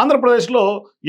ఆంధ్రప్రదేశ్లో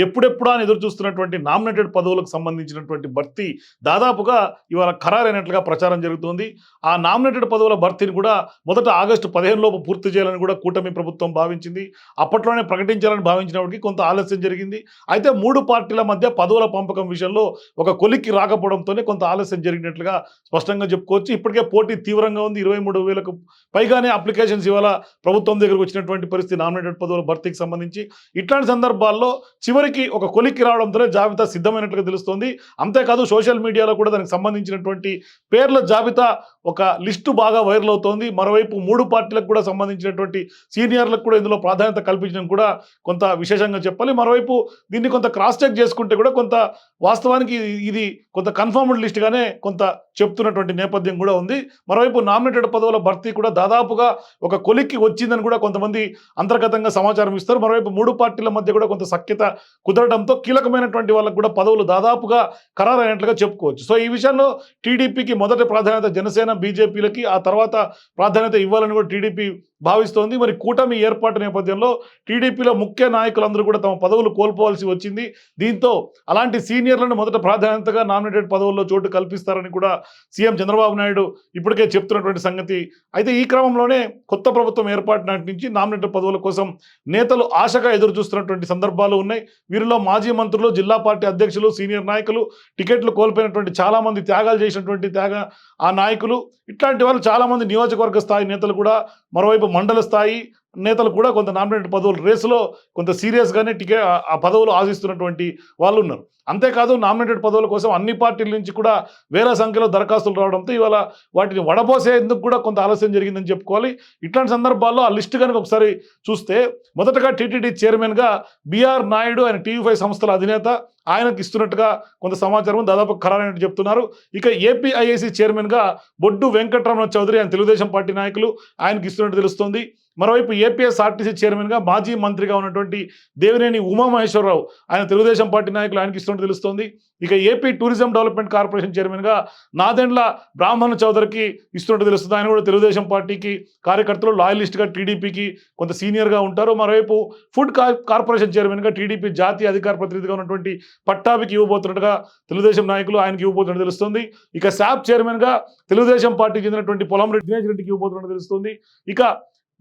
ఎప్పుడెప్పుడా అని ఎదురు చూస్తున్నటువంటి నామినేటెడ్ పదవులకు సంబంధించినటువంటి భర్తీ దాదాపుగా ఇవాళ ఖరారైనట్లుగా ప్రచారం జరుగుతోంది. ఆ నామినేటెడ్ పదవుల భర్తీని కూడా మొదట ఆగస్టు పదిహేను లోపు పూర్తి చేయాలని కూడా కూటమి ప్రభుత్వం భావించింది. అప్పట్లోనే ప్రకటించాలని భావించినప్పటికీ కొంత ఆలస్యం జరిగింది. అయితే మూడు పార్టీల మధ్య పదవుల పంపకం విషయంలో ఒక కొలిక్కి రాకపోవడంతోనే కొంత ఆలస్యం జరిగినట్లుగా స్పష్టంగా చెప్పుకోవచ్చు. ఇప్పటికే పోటీ తీవ్రంగా ఉంది. ఇరవై మూడు వేలకు పైగానే అప్లికేషన్స్ ఇవాళ ప్రభుత్వం దగ్గరకు వచ్చినటువంటి పరిస్థితి నామినేటెడ్ పదవుల భర్తీకి సంబంధించి. ఇట్లాంటి సందర్భాల్లో చివరికి ఒక కొలిక్కి రావడంతోనే జాబితా సిద్ధమైనట్లుగా తెలుస్తోంది. అంతేకాదు సోషల్ మీడియాలో కూడా దానికి సంబంధించినటువంటి పేర్ల జాబితా ఒక లిస్టు బాగా వైరల్ అవుతోంది. మరోవైపు మూడు పార్టీలకు కూడా సంబంధించినటువంటి సీనియర్లకు కూడా ఇందులో ప్రాధాన్యత కల్పించడం కూడా కొంత విశేషంగా చెప్పాలి. మరోవైపు దీన్ని కొంత క్రాస్ చెక్ చేసుకుంటే కూడా కొంత వాస్తవానికి ఇది- కొంత కన్ఫర్మ్డ్ లిస్ట్గానే కొంత చెప్తున్నటువంటి నేపథ్యం కూడా ఉంది. మరోవైపు నామినేటెడ్ పదవుల భర్తీ కూడా దాదాపుగా ఒక కొలిక్కి వచ్చిందని కూడా కొంతమంది అంతర్గతంగా సమాచారం ఇస్తారు. మరోవైపు మూడు పార్టీల మధ్య కూడా కొంత సఖ్యత కుదరడంతో కీలకమైనటువంటి వాళ్ళకు కూడా పదవులు దాదాపుగా ఖరారైనట్లుగా చెప్పుకోవచ్చు. సో ఈ విషయంలో టీడీపీకి మొదటి ప్రాధాన్యత జనసేన బీజేపీలకి ఆ తర్వాత ప్రాధాన్యత ఇవ్వాలని కూడా టీడీపీ భావిస్తోంది. మరి కూటమి ఏర్పాటు నేపథ్యంలో టీడీపీలో ముఖ్య నాయకులందరూ కూడా తమ పదవులు కోల్పోవాల్సి వచ్చింది. దీంతో అలాంటి సీనియర్లను మొదట ప్రాధాన్యతగా నామినేటెడ్ పదవుల్లో చోటు కల్పిస్తారని కూడా సీఎం చంద్రబాబు నాయుడు ఇప్పటికే చెప్తున్నటువంటి సంగతి. అయితే ఈ క్రమంలోనే కొత్త ప్రభుత్వం ఏర్పాటు నాటి నుంచి నామినేటెడ్ పదవుల కోసం నేతలు ఆశగా ఎదురు చూస్తున్నటువంటి సందర్భాలు ఉన్నాయి. వీరిలో మాజీ మంత్రులు జిల్లా పార్టీ అధ్యక్షులు సీనియర్ నాయకులు టికెట్లు కోల్పోయినటువంటి చాలా మంది త్యాగాలు చేసినటువంటి త్యాగ ఆ నాయకులు ఇట్లాంటి వాళ్ళు చాలా మంది నియోజకవర్గ స్థాయి నేతలు కూడా మరోవైపు మండల స్థాయి నేతలు కూడా కొంత నామినేటెడ్ పదవులు రేసులో కొంత సీరియస్గానే టికెట్ ఆ పదవులు ఆశిస్తున్నటువంటి వాళ్ళు ఉన్నారు. అంతేకాదు నామినేటెడ్ పదవుల కోసం అన్ని పార్టీల నుంచి కూడా వేల సంఖ్యలో దరఖాస్తులు రావడంతో ఇవాళ వాటిని వడబోసేందుకు కూడా కొంత ఆలస్యం జరిగిందని చెప్పుకోవాలి. ఇట్లాంటి సందర్భాల్లో ఆ లిస్టు కనుక ఒకసారి చూస్తే మొదటగా టీటీడీ చైర్మన్గా బీఆర్ నాయుడు ఆయన టీవీ ఫైవ్ సంస్థల అధినేత. ఆయనకు ఇస్తున్నట్టుగా కొంత సమాచారం దాదాపు ఖరారైనట్టు చెప్తున్నారు. ఇక ఏపీఐఏసీ చైర్మన్గా బొడ్డు వెంకటరమణ చౌదరి ఆయన తెలుగుదేశం పార్టీ నాయకులు ఆయనకు ఇస్తున్నట్టు తెలుస్తోంది. మరోవైపు ఏపీఎస్ఆర్టీసీ చైర్మన్గా మాజీ మంత్రిగా ఉన్నటువంటి దేవినేని ఉమామహేశ్వరరావు ఆయన తెలుగుదేశం పార్టీ నాయకులు ఆయనకి ఇస్తున్నట్టు తెలుస్తోంది. ఇక ఏపీ టూరిజం డెవలప్మెంట్ కార్పొరేషన్ చైర్మన్గా నాదెండ్ల బ్రాహ్మణ చౌదరికి ఇస్తున్నట్టు తెలుస్తుంది. ఆయన కూడా తెలుగుదేశం పార్టీకి కార్యకర్తలు లాయలిస్ట్గా టీడీపీకి కొంత సీనియర్గా ఉంటారు. మరోవైపు ఫుడ్ కార్పొరేషన్ చైర్మన్గా టీడీపీ జాతీయ అధికార ప్రతినిధిగా ఉన్నటువంటి పట్టాభికి ఇవ్వబోతున్నట్టుగా తెలుగుదేశం నాయకులు ఆయనకి ఇవ్వబోతున్నట్టు తెలుస్తుంది. ఇక శాప్ చైర్మన్గా తెలుగుదేశం పార్టీకి చెందినటువంటి పొలం రెడ్డి దినేష్ రెడ్డికి ఇవ్వబోతున్నట్టు తెలుస్తుంది. ఇక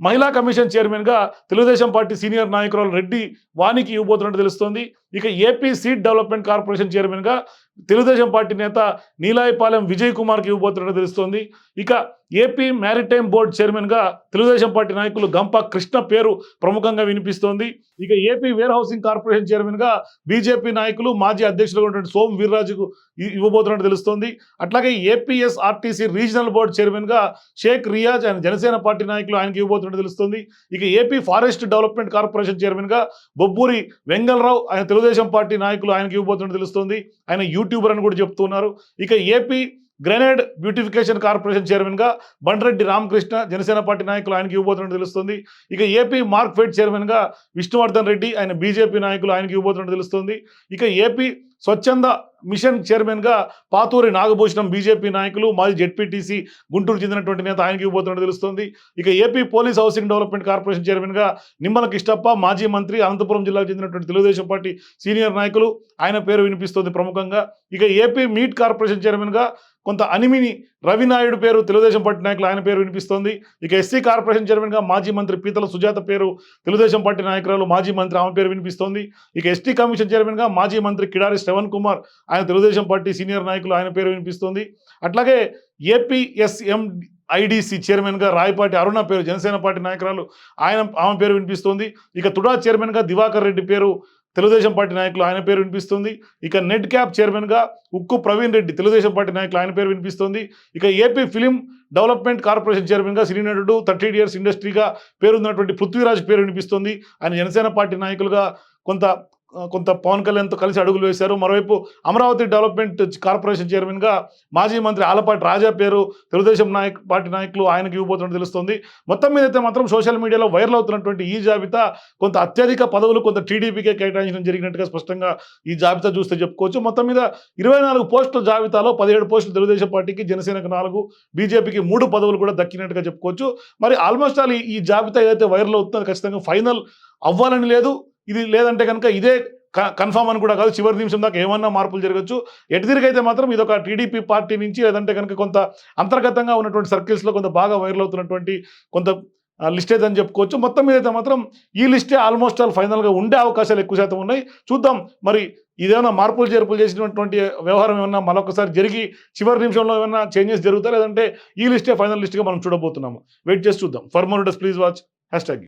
మహిళా కమిషన్ చైర్మన్గా తెలుగుదేశం పార్టీ సీనియర్ నాయకురాలు రెడ్డి వానికి ఇవ్వబోతున్నట్టు తెలుస్తోంది. ఇక ఏపీ సీట్ డెవలప్మెంట్ కార్పొరేషన్ చైర్మన్గా తెలుగుదేశం పార్టీ నేత నీలాయపాలెం విజయ్ కుమార్కి ఇవ్వబోతున్నట్టు తెలుస్తోంది. ఇక ఏపీ మ్యారిటైమ్ బోర్డు చైర్మన్గా తెలుగుదేశం పార్టీ నాయకులు గంప కృష్ణ పేరు ప్రముఖంగా వినిపిస్తోంది. ఇక ఏపీ వేర్ హౌసింగ్ కార్పొరేషన్ చైర్మన్గా బీజేపీ నాయకులు మాజీ అధ్యక్షులుగా ఉన్నటువంటి సోమ్ వీర్రాజుకు ఇవ్వబోతున్నట్టు తెలుస్తోంది. అట్లాగే ఏపీఎస్ఆర్టీసీ రీజనల్ బోర్డు చైర్మన్గా షేక్ రియాజ్ ఆయన జనసేన పార్టీ నాయకులు ఆయనకి ఇవ్వబోతున్నట్టు తెలుస్తోంది. ఇక ఏపీ ఫారెస్ట్ డెవలప్మెంట్ కార్పొరేషన్ చైర్మన్గా బొబ్బూరి వెంగళరావు ఆయన తెలుగుదేశం పార్టీ నాయకులు ఆయనకి ఇవ్వబోతున్నట్టు తెలుస్తుంది. ఆయన యూట్యూబర్ అని కూడా చెప్తున్నారు. ఇక ఏపీ గ్రెనేడ్ బ్యూటిఫికేషన్ కార్పొరేషన్ చైర్మన్గా బండ్రెడ్డి రామకృష్ణ జనసేన పార్టీ నాయకులు ఆయనకి ఇవ్వబోతున్నట్టు తెలుస్తుంది. ఇక ఏపీ మార్క్ఫెడ్ చైర్మన్గా విష్ణువర్ధన్ రెడ్డి ఆయన బీజేపీ నాయకులు ఆయనకి ఇవ్వబోతున్నట్టు తెలుస్తుంది. ఇక ఏపీ స్వచ్ఛంద మిషన్ చైర్మన్గా పాతూరి నాగభూషణం బీజేపీ నాయకులు మాజీ జెడ్పీటీసీ గుంటూరు చెందినటువంటి నేత ఆయనకి ఇవ్వబోతున్నట్టు తెలుస్తుంది. ఇక AP police housing development corporation చైర్మన్గా నిమ్మల కిష్టప్ప మాజీ మంత్రి అనంతపురం జిల్లాకు చెందినటువంటి తెలుగుదేశం పార్టీ సీనియర్ నాయకులు ఆయన పేరు వినిపిస్తుంది ప్రముఖంగా. ఇక ఏపీ మీట్ కార్పొరేషన్ చైర్మన్గా కొంత అనిమిని రవినాయుడు పేరు తెలుగుదేశం పార్టీ నాయకులు ఆయన పేరు వినిపిస్తోంది. ఇక ఎస్సీ కార్పొరేషన్ చైర్మన్గా మాజీ మంత్రి పీతల సుజాత పేరు తెలుగుదేశం పార్టీ నాయకురాలు మాజీ మంత్రి ఆమె పేరు వినిపిస్తోంది. ఇక ఎస్టీ కమిషన్ చైర్మన్గా మాజీ మంత్రి కిడారి శ్రవణ్ కుమార్ ఆయన తెలుగుదేశం పార్టీ సీనియర్ నాయకులు ఆయన పేరు వినిపిస్తుంది. అట్లాగే ఏపీఎస్ఎం ఐడిసి చైర్మన్గా రాయపాటి అరుణ పేరు జనసేన పార్టీ నాయకురాలు ఆయన ఆమె పేరు వినిపిస్తోంది. ఇక తుడా చైర్మన్గా దివాకర్ రెడ్డి పేరు తెలుగుదేశం పార్టీ నాయకులు ఆయన పేరు వినిపిస్తుంది. ఇక నెట్ క్యాప్ చైర్మన్గా ఉక్కు ప్రవీణ్ రెడ్డి తెలుగుదేశం పార్టీ నాయకులు ఆయన పేరు వినిపిస్తుంది. ఇక ఏపీ ఫిలిం డెవలప్మెంట్ కార్పొరేషన్ చైర్మన్గా సినీ నటుడు థర్టీ ఇయర్స్ ఇండస్ట్రీగా పేరున్నటువంటి పృథ్వీరాజ్ పేరు వినిపిస్తుంది. ఆయన జనసేన పార్టీ నాయకులుగా కొంత కొంత పవన్ కళ్యాణ్తో కలిసి అడుగులు వేశారు. మరోవైపు అమరావతి డెవలప్మెంట్ కార్పొరేషన్ చైర్మన్గా మాజీ మంత్రి ఆలపాటి రాజా పేరు తెలుగుదేశం నాయక్ పార్టీ నాయకులు ఆయనకి ఇవ్వబోతున్నట్టు తెలుస్తుంది. మొత్తం మీద అయితే మాత్రం సోషల్ మీడియాలో వైరల్ అవుతున్నటువంటి ఈ జాబితా కొంత అత్యధిక పదవులు కొంత టీడీపీకే కేటాయించడం జరిగినట్టుగా స్పష్టంగా ఈ జాబితా చూస్తే చెప్పుకోవచ్చు. మొత్తం మీద ఇరవై నాలుగు పోస్టుల జాబితాలో పదిహేడు పోస్టులు తెలుగుదేశం పార్టీకి జనసేనకు నాలుగు బీజేపీకి మూడు పదవులు కూడా దక్కినట్టుగా చెప్పుకోవచ్చు. మరి ఆల్మోస్ట్ ఆల్ ఈ- జాబితా ఏదైతే వైరల్ అవుతుందో ఖచ్చితంగా ఫైనల్ అవ్వాలని లేదు. ఇది లేదంటే కనుక ఇదే కన్ఫామ్ అని కూడా కాదు. చివరి నిమిషం దాకా ఏమన్నా మార్పులు జరగచ్చు. ఎటుదిరిగైతే మాత్రం ఇది ఒక టీడీపీ పార్టీ నుంచి లేదంటే కనుక కొంత అంతర్గతంగా ఉన్నటువంటి సర్కిల్స్లో కొంత బాగా వైరల్ అవుతున్నటువంటి కొంత లిస్ట్ అయితే అని చెప్పుకోవచ్చు. మొత్తం మీద అయితే మాత్రం ఈ లిస్టే ఆల్మోస్ట్ ఆల్ ఫైనల్గా ఉండే అవకాశాలు ఎక్కువ శాతం ఉన్నాయి. చూద్దాం మరి ఇదేమైనా మార్పులు చేర్పులు చేసినటువంటి వ్యవహారం ఏమన్నా మరొకసారి జరిగి చివరి నిమిషంలో ఏమైనా చేంజెస్ జరుగుతాయి? లేదంటే ఈ లిస్టే ఫైనల్ లిస్ట్గా మనం చూడబోతున్నాము. వెయిట్ చేసి చూద్దాం. For more please watch hashtag